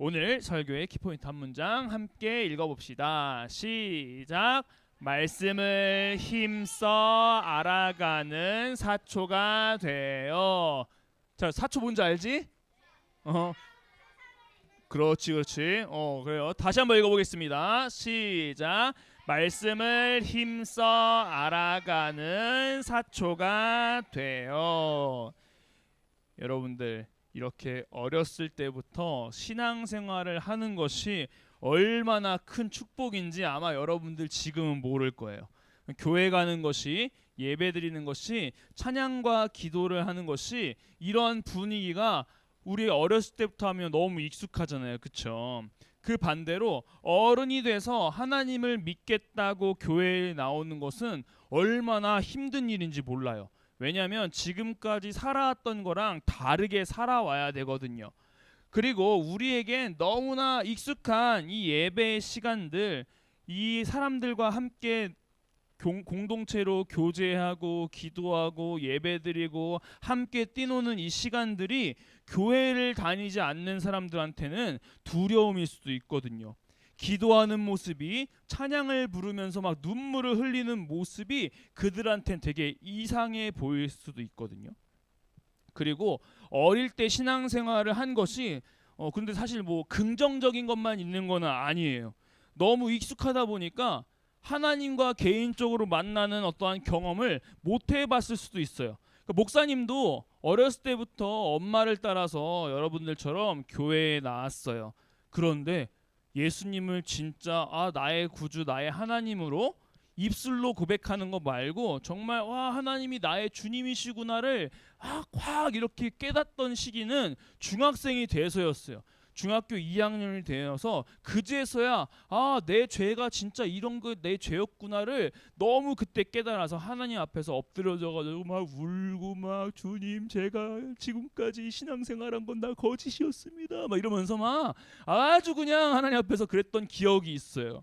오늘 설교의 키포인트 한 문장 함께 읽어봅시다. 시작. 말씀을 힘써 알아가는 사초가 되어. 자, 사초 뭔지 알지? 어. 그렇지, 그렇지. 어, 그래요. 다시 한번 읽어보겠습니다. 시작. 말씀을 힘써 알아가는 사초가 되어. 여러분들 이렇게 어렸을 때부터 신앙생활을 하는 것이 얼마나 큰 축복인지 아마 여러분들 지금은 모를 거예요. 교회 가는 것이 예배 드리는 것이 찬양과 기도를 하는 것이 이런 분위기가 우리 어렸을 때부터 하면 너무 익숙하잖아요. 그렇죠? 그 반대로 어른이 돼서 하나님을 믿겠다고 교회에 나오는 것은 얼마나 힘든 일인지 몰라요. 왜냐하면 지금까지 살아왔던 거랑 다르게 살아와야 되거든요. 그리고 우리에겐 너무나 익숙한 이 예배의 시간들, 이 사람들과 함께 공, 공동체로 교제하고 기도하고 예배드리고 함께 뛰노는 이 시간들이 교회를 다니지 않는 사람들한테는 두려움일 수도 있거든요. 기도하는 모습이 찬양을 부르면서 막 눈물을 흘리는 모습이 그들한테는 되게 이상해 보일 수도 있거든요. 그리고 어릴 때 신앙생활을 한 것이 어 근데 사실 뭐 긍정적인 것만 있는 건 아니에요. 너무 익숙하다 보니까 하나님과 개인적으로 만나는 어떠한 경험을 못 해봤을 수도 있어요. 그러니까 목사님도 어렸을 때부터 엄마를 따라서 여러분들처럼 교회에 나왔어요. 그런데 예수님을 진짜 아 나의 구주 나의 하나님으로 입술로 고백하는 거 말고 정말 와 하나님이 나의 주님이시구나를 확확 이렇게 깨닫던 시기는 중학생이 돼서였어요. 중학교 2학년이 되어서 그제서야 아 내 죄가 진짜 이런 거 내 죄였구나를 너무 그때 깨달아서 하나님 앞에서 엎드려져가지고 막 울고 막 주님 제가 지금까지 신앙생활한 건다 거짓이었습니다 막 이러면서 막 아주 그냥 하나님 앞에서 그랬던 기억이 있어요.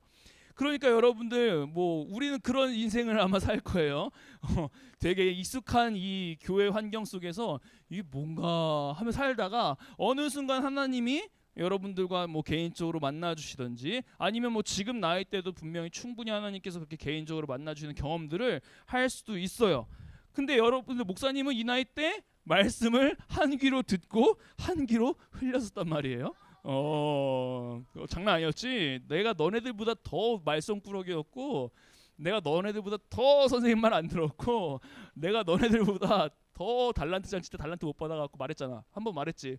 그러니까 여러분들 뭐 우리는 그런 인생을 아마 살 거예요. 어, 되게 익숙한 이 교회 환경 속에서 이 뭔가 하며 살다가 어느 순간 하나님이 여러분들과 뭐 개인적으로 만나 주시든지 아니면 뭐 지금 나이 때도 분명히 충분히 하나님께서 그렇게 개인적으로 만나 주시는 경험들을 할 수도 있어요. 근데 여러분들 목사님은 이 나이 때 말씀을 한 귀로 듣고 한 귀로 흘렸었단 말이에요. 어, 어, 장난 아니었지. 내가 너네들보다 더 말썽꾸러기였고 내가 너네들보다 더 선생님 말 안 들었고 내가 너네들보다 더 달란트 잔치 때 달란트 못 받아갖고 말했잖아. 한 번 말했지.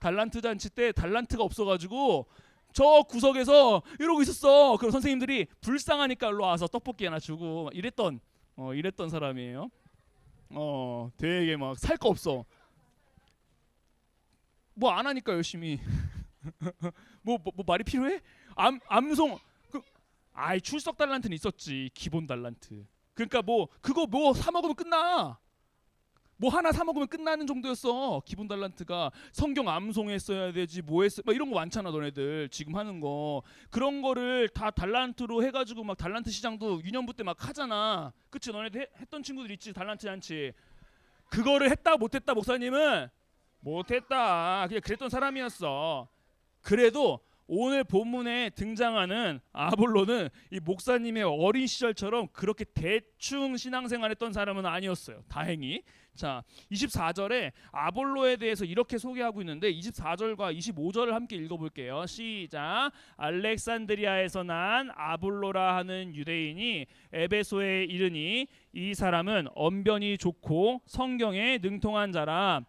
달란트 잔치 때 달란트가 없어가지고 저 구석에서 이러고 있었어. 그럼 선생님들이 불쌍하니까 일로 와서 떡볶이 하나 주고 막 이랬던 어 이랬던 사람이에요. 어 되게 막 살 거 없어. 뭐 안 하니까 열심히. 뭐, 뭐, 뭐 말이 필요해? 암 암송 그 아이 출석 달란트는 있었지 기본 달란트. 그러니까 뭐 그거 뭐 사 먹으면 끝나. 뭐 하나 사 먹으면 끝나는 정도였어. 기본 달란트가 성경 암송했어야 되지 뭐 했어 막 이런 거 많잖아 너네들. 지금 하는 거. 그런 거를 다 달란트로 해 가지고 막 달란트 시장도 유년부 때 막 하잖아. 그치? 너네들 해- 했던 친구들 있지? 달란트 잔치. 그거를 했다 못 했다 목사님은 못 했다. 그냥 그랬던 사람이었어. 그래도 오늘 본문에 등장하는 아볼로는 이 목사님의 어린 시절처럼 그렇게 대충 신앙생활 했던 사람은 아니었어요. 다행히. 자, 24절에 아볼로에 대해서 이렇게 소개하고 있는데 24절과 25절을 함께 읽어 볼게요. 시작. 알렉산드리아에서 난 아볼로라 하는 유대인이 에베소에 이르니 이 사람은 언변이 좋고 성경에 능통한 자라.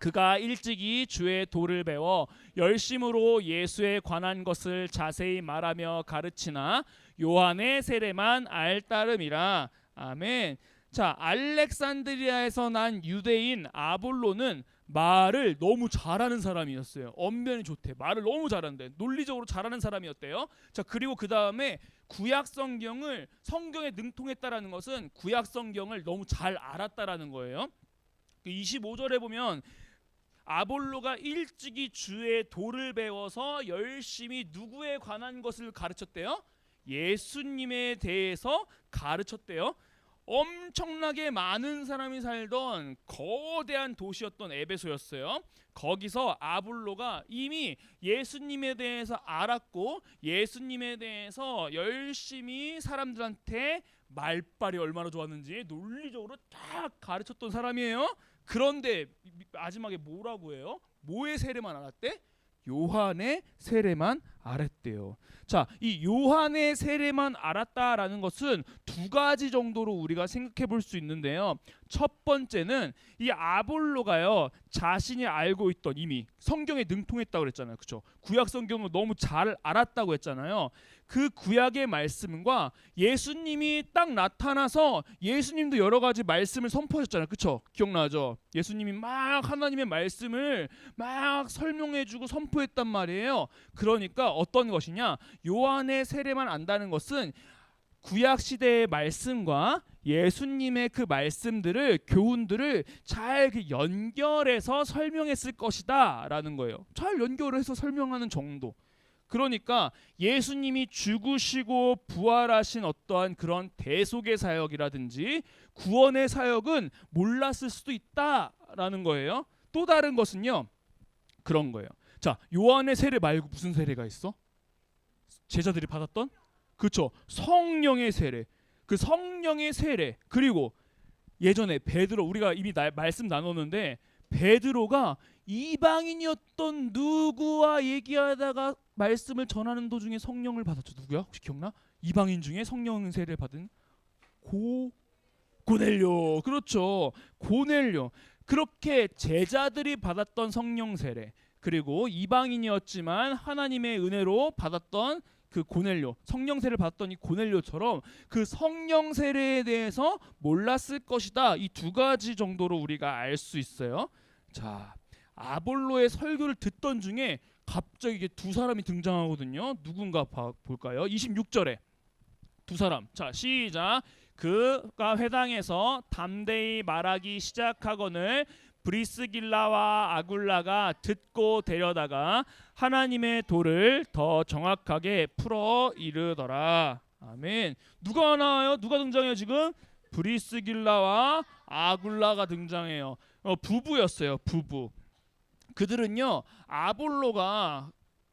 그가 일찍이 주의 도를 배워 열심으로 예수에 관한 것을 자세히 말하며 가르치나 요한의 세례만 알 따름이라 아멘. 자 알렉산드리아에서 난 유대인 아볼로는 말을 너무 잘하는 사람이었어요. 언변이 좋대. 말을 너무 잘한대. 논리적으로 잘하는 사람이었대요. 자 그리고 그 다음에 구약 성경을 성경에 능통했다라는 것은 구약 성경을 너무 잘 알았다라는 거예요. 25절에 보면 아볼로가 일찍이 주의 도를 배워서 열심히 누구에 관한 것을 가르쳤대요? 예수님에 대해서 가르쳤대요. 엄청나게 많은 사람이 살던 거대한 도시였던 에베소였어요. 거기서 아볼로가 이미 예수님에 대해서 알았고 예수님에 대해서 열심히 사람들한테 말빨이 얼마나 좋았는지 논리적으로 딱 가르쳤던 사람이에요. 그런데 마지막에 뭐라고 해요? 뭐의 세례만 알았대? 요한의 세례만 알았대요. 자, 이 요한의 세례만 알았다라는 것은 두 가지 정도로 우리가 생각해 볼 수 있는데요. 첫 번째는 이 아볼로가요 자신이 알고 있던 이미 성경에 능통했다고 그랬잖아요, 그렇죠? 구약 성경을 너무 잘 알았다고 했잖아요. 그 구약의 말씀과 예수님이 딱 나타나서 예수님도 여러 가지 말씀을 선포하셨잖아요, 그렇죠? 기억나죠? 예수님이 막 하나님의 말씀을 막 설명해 주고 선포했단 말이에요. 그러니까 어떤 것이냐? 요한의 세례만 안다는 것은 구약 시대의 말씀과 예수님의 그 말씀들을 교훈들을 잘 그 연결해서 설명했을 것이다라는 거예요. 잘 연결해서 설명하는 정도. 그러니까 예수님이 죽으시고 부활하신 어떠한 그런 대속의 사역이라든지 구원의 사역은 몰랐을 수도 있다라는 거예요. 또 다른 것은요. 그런 거예요. 자, 요한의 세례 말고 무슨 세례가 있어? 제자들이 받았던 그렇죠. 성령의 세례. 그 성령의 세례. 그리고 예전에 베드로 우리가 이미 나, 말씀 나눴는데 베드로가 이방인이었던 누구와 얘기하다가 말씀을 전하는 도중에 성령을 받았죠. 누구야? 혹시 기억나? 이방인 중에 성령 세례를 받은 고 고넬료. 그렇죠. 고넬료. 그렇게 제자들이 받았던 성령 세례 그리고 이방인이었지만 하나님의 은혜로 받았던 그 고넬료 성령 세례를 받았던 이 고넬료처럼 그 성령 세례에 대해서 몰랐을 것이다 이 두 가지 정도로 우리가 알 수 있어요. 자 아볼로의 설교를 듣던 중에 갑자기 이게 두 사람이 등장하거든요. 누군가 봐, 볼까요? 26절에 두 사람. 자 시작. 그가 회당에서 담대히 말하기 시작하거늘 브리스길라와 아굴라가 듣고 데려다가 하나님의 도를 더 정확하게 풀어 이르더라. 아멘. 누가 나와요? 누가 등장해요 지금? 브리스길라와 아굴라가 등장해요. 어, 부부였어요. 부부. 그들은요 아볼로가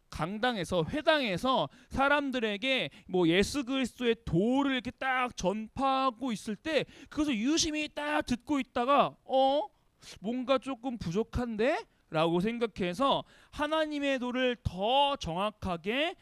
강당에서 회당에서 사람들에게 뭐 예수 그리스도의 도를 이렇게 딱 전파하고 있을 때 그것을 유심히 딱 듣고 있다가 어 뭔가 조금 부족한데? 라고 생각해서 하나님의 도를 더 정확하게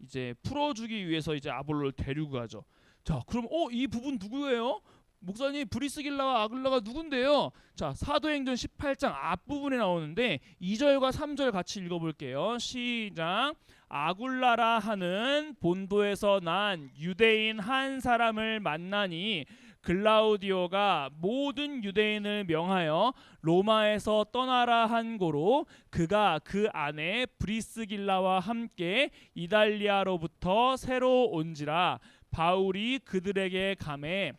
이제 풀어주기 위해서 이제 아볼로를 데리고 가죠. 자, 그럼 어 이 부분 누구예요? 목사님 브리스길라와 아글라가 누군데요? 자, 사도행전 18장 앞부분에 나오는데 2절과 3절 같이 읽어 볼게요. 시작. 아굴라라 하는 본도에서 난 유대인 한 사람을 만나니 글라우디오가 모든 유대인을 명하여 로마에서 떠나라 한 고로 그가 그 안에 브리스길라와 함께 이달리아로부터 새로 온지라 바울이 그들에게 감해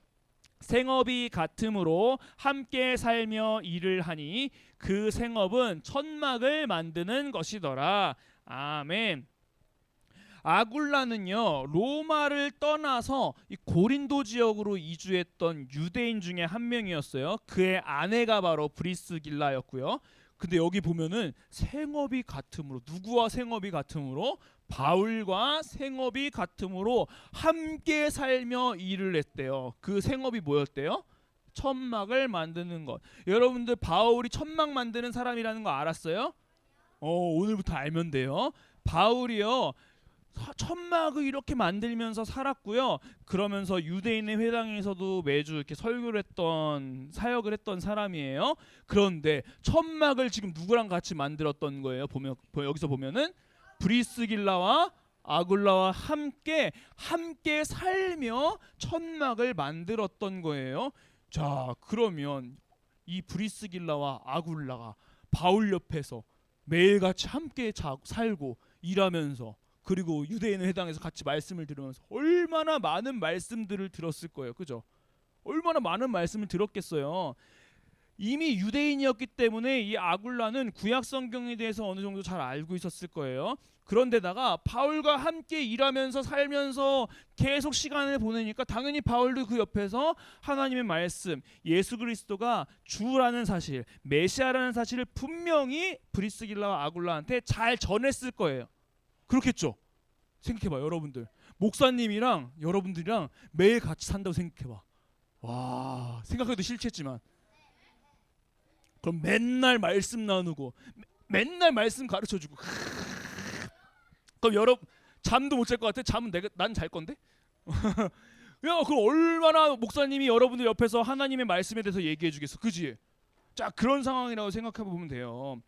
생업이 같으므로 함께 살며 일을 하니 그 생업은 천막을 만드는 것이더라. 아멘. 아굴라는요 로마를 떠나서 이 고린도 지역으로 이주했던 유대인 중에 한 명이었어요. 그의 아내가 바로 브리스길라였고요. 근데 여기 보면은 생업이 같으므로 누구와 생업이 같으므로 바울과 생업이 같으므로 함께 살며 일을 했대요. 그 생업이 뭐였대요? 천막을 만드는 것. 여러분들 바울이 천막 만드는 사람이라는 거 알았어요? 어, 오늘부터 알면 돼요. 바울이요. 천막을 이렇게 만들면서 살았고요. 그러면서 유대인의 회당에서도 매주 이렇게 설교를 했던 사역을 했던 사람이에요. 그런데 천막을 지금 누구랑 같이 만들었던 거예요? 보면 여기서 보면은 브리스길라와 아굴라와 함께 함께 살며 천막을 만들었던 거예요. 자, 그러면 이 브리스길라와 아굴라가 바울 옆에서 매일같이 함께 자, 살고 일하면서 그리고 유대인 회당에서 같이 말씀을 들으면서 얼마나 많은 말씀들을 들었을 거예요. 그죠? 얼마나 많은 말씀을 들었겠어요. 이미 유대인이었기 때문에 이 아굴라는 구약 성경에 대해서 어느 정도 잘 알고 있었을 거예요. 그런데다가 바울과 함께 일하면서 살면서 계속 시간을 보내니까 당연히 바울도 그 옆에서 하나님의 말씀, 예수 그리스도가 주라는 사실, 메시아라는 사실을 분명히 브리스길라와 아굴라한테 잘 전했을 거예요. 그렇겠죠? 생각해봐, 여러분들. 목사님이랑 여러분들이랑 매일 같이 산다고 생각해봐. 와, 생각해도 싫겠지만. 그럼 맨날 말씀 나누고, 매- 맨날 말씀 가르쳐주고. 그럼 여러분 잠도 못 잘 것 같아? 잠은 내가 난 잘 건데? 야, 그럼 얼마나 목사님이 여러분들 옆에서 하나님의 말씀에 대해서 얘기해 주겠어. 그지? 자, 그런 상황이라고 생각해 보면 돼요.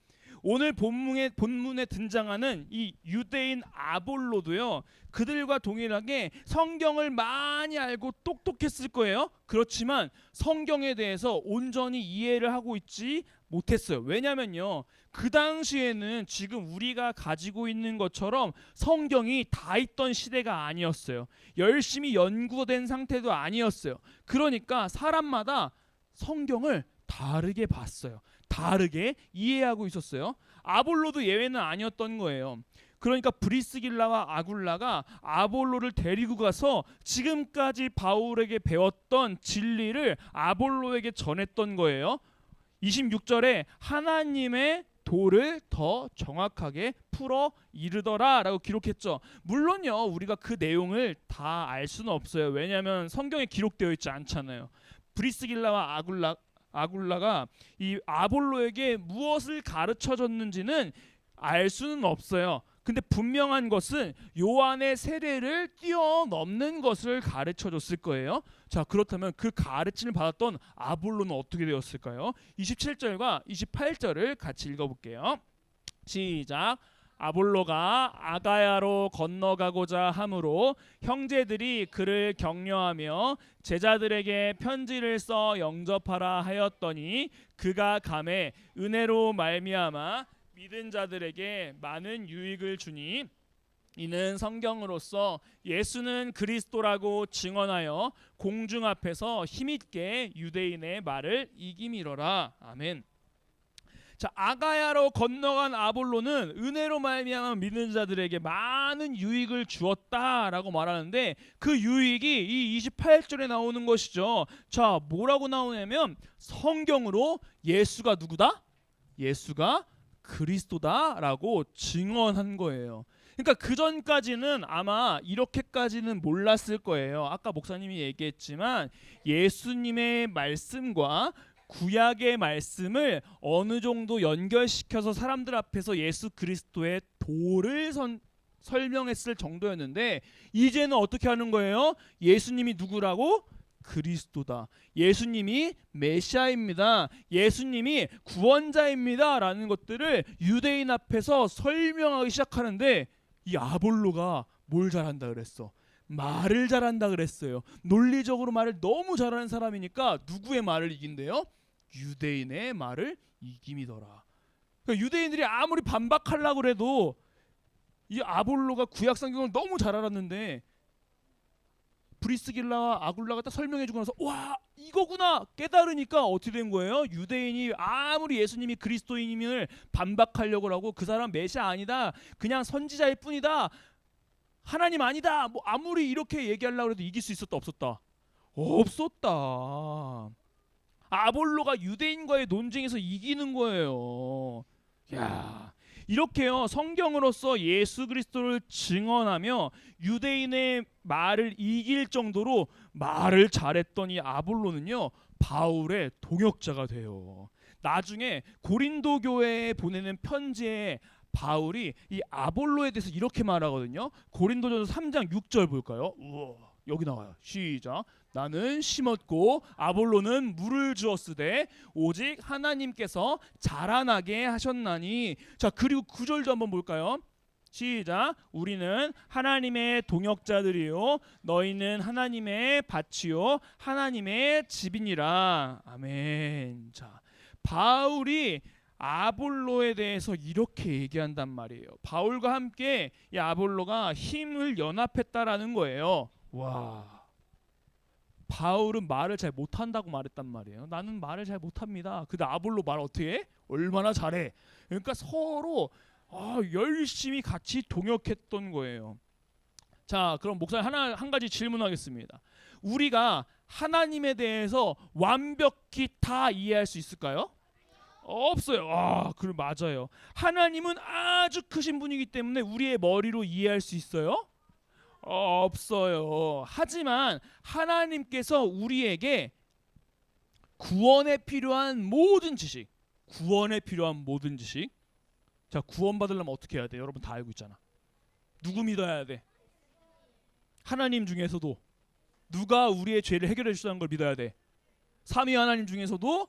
오늘 본문에 본문에 등장하는 이 유대인 아볼로도요. 그들과 동일하게 성경을 많이 알고 똑똑했을 거예요. 그렇지만 성경에 대해서 온전히 이해를 하고 있지 못했어요. 왜냐면요. 그 당시에는 지금 우리가 가지고 있는 것처럼 성경이 다 있던 시대가 아니었어요. 열심히 연구된 상태도 아니었어요. 그러니까 사람마다 성경을 다르게 봤어요. 다르게 이해하고 있었어요. 아볼로도 예외는 아니었던 거예요. 그러니까 브리스길라와 아굴라가 아볼로를 데리고 가서 지금까지 바울에게 배웠던 진리를 아볼로에게 전했던 거예요. 26절에 하나님의 도를 더 정확하게 풀어 이르더라라고 기록했죠. 물론요 우리가 그 내용을 다 알 수는 없어요. 왜냐하면 성경에 기록되어 있지 않잖아요. 브리스길라와 아굴라 아굴라가 이 아볼로에게 무엇을 가르쳐 줬는지는 알 수는 없어요. 근데 분명한 것은 요한의 세례를 뛰어넘는 것을 가르쳐 줬을 거예요. 자, 그렇다면 그 가르침을 받았던 아볼로는 어떻게 되었을까요? 27절과 28절을 같이 읽어 볼게요. 시작. 아볼로가 아가야로 건너가고자 함으로 형제들이 그를 격려하며 제자들에게 편지를 써 영접하라 하였더니 그가 감에 은혜로 말미암아 믿은 자들에게 많은 유익을 주니 이는 성경으로서 예수는 그리스도라고 증언하여 공중 앞에서 힘있게 유대인의 말을 이기미러라 아멘. 자 아가야로 건너간 아볼로는 은혜로 말미암아 믿는 자들에게 많은 유익을 주었다라고 말하는데 그 유익이 이 28절에 나오는 것이죠. 자 뭐라고 나오냐면 성경으로 예수가 누구다? 예수가 그리스도다라고 증언한 거예요. 그러니까 그 전까지는 아마 이렇게까지는 몰랐을 거예요. 아까 목사님이 얘기했지만 예수님의 말씀과 구약의 말씀을 어느 정도 연결시켜서 사람들 앞에서 예수 그리스도의 도를 선, 설명했을 정도였는데 이제는 어떻게 하는 거예요? 예수님이 누구라고? 그리스도다. 예수님이 메시아입니다. 예수님이 구원자입니다 라는 것들을 유대인 앞에서 설명하기 시작하는데 이 아볼로가 뭘 잘한다 그랬어? 말을 잘한다 그랬어요. 논리적으로 말을 너무 잘하는 사람이니까 누구의 말을 이긴대요? 유대인의 말을 이김이더라. 그러니까 유대인들이 아무리 반박하려고 그래도 이 아볼로가 구약 성경을 너무 잘 알았는데 브리스길라와 아굴라가 딱 설명해주고 나서 와 이거구나 깨달으니까 어떻게 된 거예요? 유대인이 아무리 예수님이 그리스도인임을 반박하려고 하고 그 사람 메시아 아니다 그냥 선지자일 뿐이다 하나님 아니다 뭐 아무리 이렇게 얘기하려고 해도 이길 수 있었다 없었다 없었다 아볼로가 유대인과의 논쟁에서 이기는 거예요 야 이렇게요 성경으로서 예수 그리스도를 증언하며 유대인의 말을 이길 정도로 말을 잘했던 이 아볼로는요 바울의 동역자가 돼요. 나중에 고린도 교회에 보내는 편지에 바울이 이 아볼로에 대해서 이렇게 말하거든요. 고린도전서 3장 6절 볼까요? 우와, 여기 나와요. 시작. 나는 심었고 아볼로는 물을 주었으되 오직 하나님께서 자라나게 하셨나니. 자 그리고 구절도 한번 볼까요? 시작. 우리는 하나님의 동역자들이요. 너희는 하나님의 밭이요. 하나님의 집이니라. 아멘. 자 바울이 아볼로에 대해서 이렇게 얘기한단 말이에요. 바울과 함께 이 아볼로가 힘을 연합했다라는 거예요. 와 바울은 말을 잘 못한다고 말했단 말이에요. 나는 말을 잘 못합니다. 근데 아볼로 말 어떻게 해? 얼마나 잘해. 그러니까 서로 아, 열심히 같이 동역했던 거예요. 자, 그럼 목사님 하나 한 가지 질문하겠습니다. 우리가 하나님에 대해서 완벽히 다 이해할 수 있을까요? 없어요. 아, 그 맞아요. 하나님은 아주 크신 분이기 때문에 우리의 머리로 이해할 수 있어요? 없어요. 하지만 하나님께서 우리에게 구원에 필요한 모든 지식, 구원에 필요한 모든 지식. 자, 구원 받으려면 어떻게 해야 돼? 여러분 다 알고 있잖아. 누구 믿어야 돼? 하나님 중에서도 누가 우리의 죄를 해결해 주시는 걸 믿어야 돼. 삼위 하나님 중에서도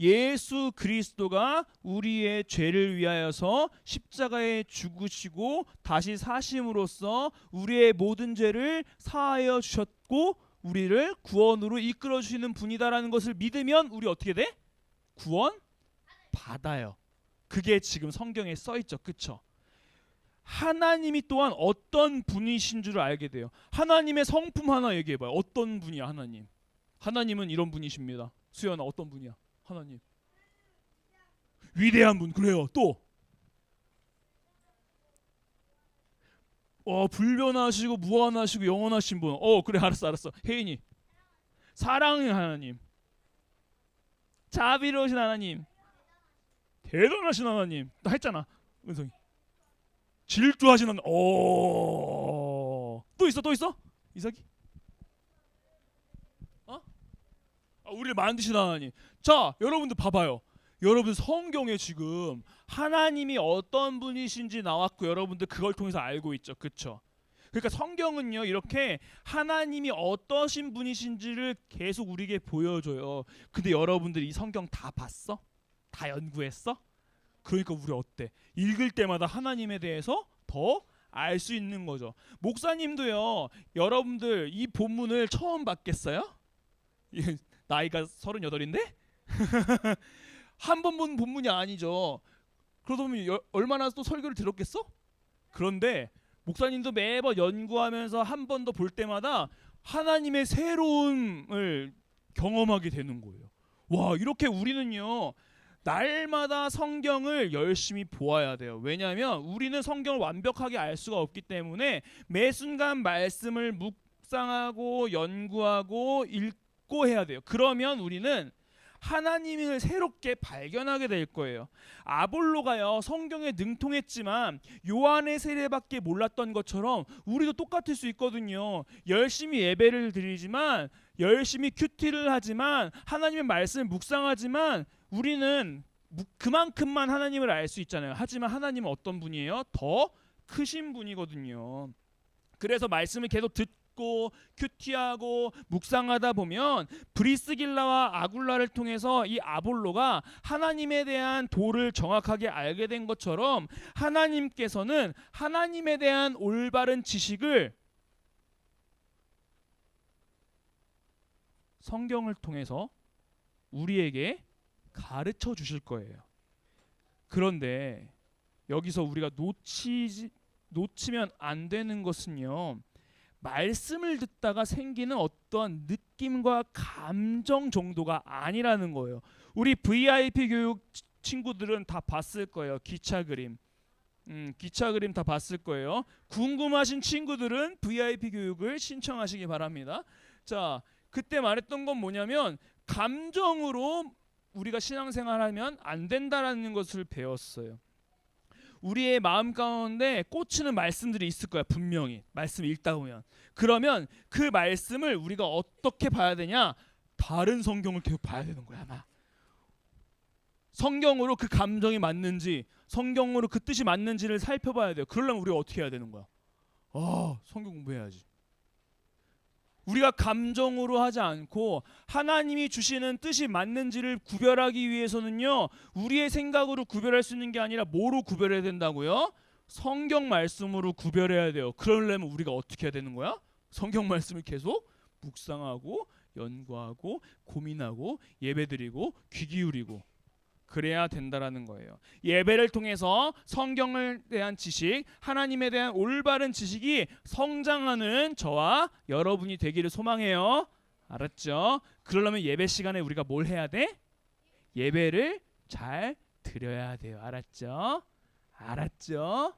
예수 그리스도가 우리의 죄를 위하여서 십자가에 죽으시고 다시 사심으로써 우리의 모든 죄를 사하여 주셨고 우리를 구원으로 이끌어 주시는 분이다라는 것을 믿으면 우리 어떻게 돼? 구원 받아요. 그게 지금 성경에 써 있죠. 그쵸 하나님이 또한 어떤 분이신 줄 알게 돼요. 하나님의 성품 하나 얘기해 봐요. 어떤 분이야, 하나님? 하나님은 이런 분이십니다. 수연아 어떤 분이야? 하나님. 위대한 분 그래요. 또 어, 불변하시고 무한하시고 영원하신 분. 어, 그래 알았어 알았어. 혜인이. 사랑의 하나님. 자비로우신 하나님. 대단하신 하나님. 나 했잖아. 은성이. 하나님. 어. 또 있어 또 있어? 이삭이? 어? 아, 우리를 만드신 하나님. 자, 여러분들 봐봐요. 여러분 성경에 지금 하나님이 어떤 분이신지 나왔고 여러분들 그걸 통해서 알고 있죠. 그렇죠? 그러니까 성경은요 이렇게 하나님이 어떠신 분이신지를 계속 우리에게 보여줘요. 근데 여러분들 이 성경 다 봤어? 다 연구했어? 그러니까 우리 어때? 읽을 때마다 하나님에 대해서 더 알 수 있는 거죠. 목사님도요 여러분들 이 본문을 처음 받겠어요? 예, 나이가 38인데? 한 번 본 본문이 아니죠. 그러다 보면 여- 얼마나 또 설교를 들었겠어? 그런데 목사님도 매번 연구하면서 한 번 더 볼 때마다 하나님의 새로움을 경험하게 되는 거예요. 와, 이렇게 우리는요. 날마다 성경을 열심히 보아야 돼요. 왜냐하면 우리는 성경을 완벽하게 알 수가 없기 때문에 매 순간 말씀을 묵상하고 연구하고 읽고 해야 돼요. 그러면 우리는 하나님을 새롭게 발견하게 될 거예요. 아볼로가요 성경에 능통했지만 요한의 세례밖에 몰랐던 것처럼 우리도 똑같을 수 있거든요. 열심히 예배를 드리지만 열심히 큐티를 하지만 하나님의 말씀을 묵상하지만 우리는 무- 그만큼만 하나님을 알 수 있잖아요. 하지만 하나님은 어떤 분이에요? 더 크신 분이거든요. 그래서 말씀을 계속 듣고 큐티하고 묵상하다 보면 브리스길라와 아굴라를 통해서 이 아볼로가 하나님에 대한 도를 정확하게 알게 된 것처럼 하나님께서는 하나님에 대한 올바른 지식을 성경을 통해서 우리에게 가르쳐 주실 거예요. 그런데 여기서 우리가 놓치지 놓치면 안 되는 것은요. 말씀을 듣다가 생기는 어떤 느낌과 감정 정도가 아니라는 거예요. 우리 VIP 교육 치- 친구들은 다 봤을 거예요. 기차 그림. 음, 기차 그림 다 봤을 거예요. 궁금하신 친구들은 VIP 교육을 신청하시기 바랍니다. 자, 그때 말했던 건 뭐냐면 감정으로 우리가 신앙생활하면 안 된다라는 것을 배웠어요. 우리의 마음 가운데 꽂히는 말씀들이 있을 거야 분명히. 말씀 읽다 보면. 그러면 그 말씀을 우리가 어떻게 봐야 되냐? 다른 성경을 계속 봐야 되는 거야 아마 성경으로 그 감정이 맞는지 성경으로 그 뜻이 맞는지를 살펴봐야 돼요. 그러려면 우리가 어떻게 해야 되는 거야? 아 성경 공부해야지 우리가 감정으로 하지 않고 하나님이 주시는 뜻이 맞는지를 구별하기 위해서는요 우리의 생각으로 구별할 수 있는 게 아니라 뭐로 구별해야 된다고요? 성경 말씀으로 구별해야 돼요. 그러려면 우리가 어떻게 해야 되는 거야? 성경 말씀을 계속 묵상하고 연구하고 고민하고 예배드리고 귀 기울이고 그래야 된다라는 거예요. 예배를 통해서 성경을 대한 지식, 하나님에 대한 올바른 지식이 성장하는 저와 여러분이 되기를 소망해요. 알았죠? 그러려면 예배 시간에 우리가 뭘 해야 돼? 예배를 잘 드려야 돼요. 알았죠? 알았죠?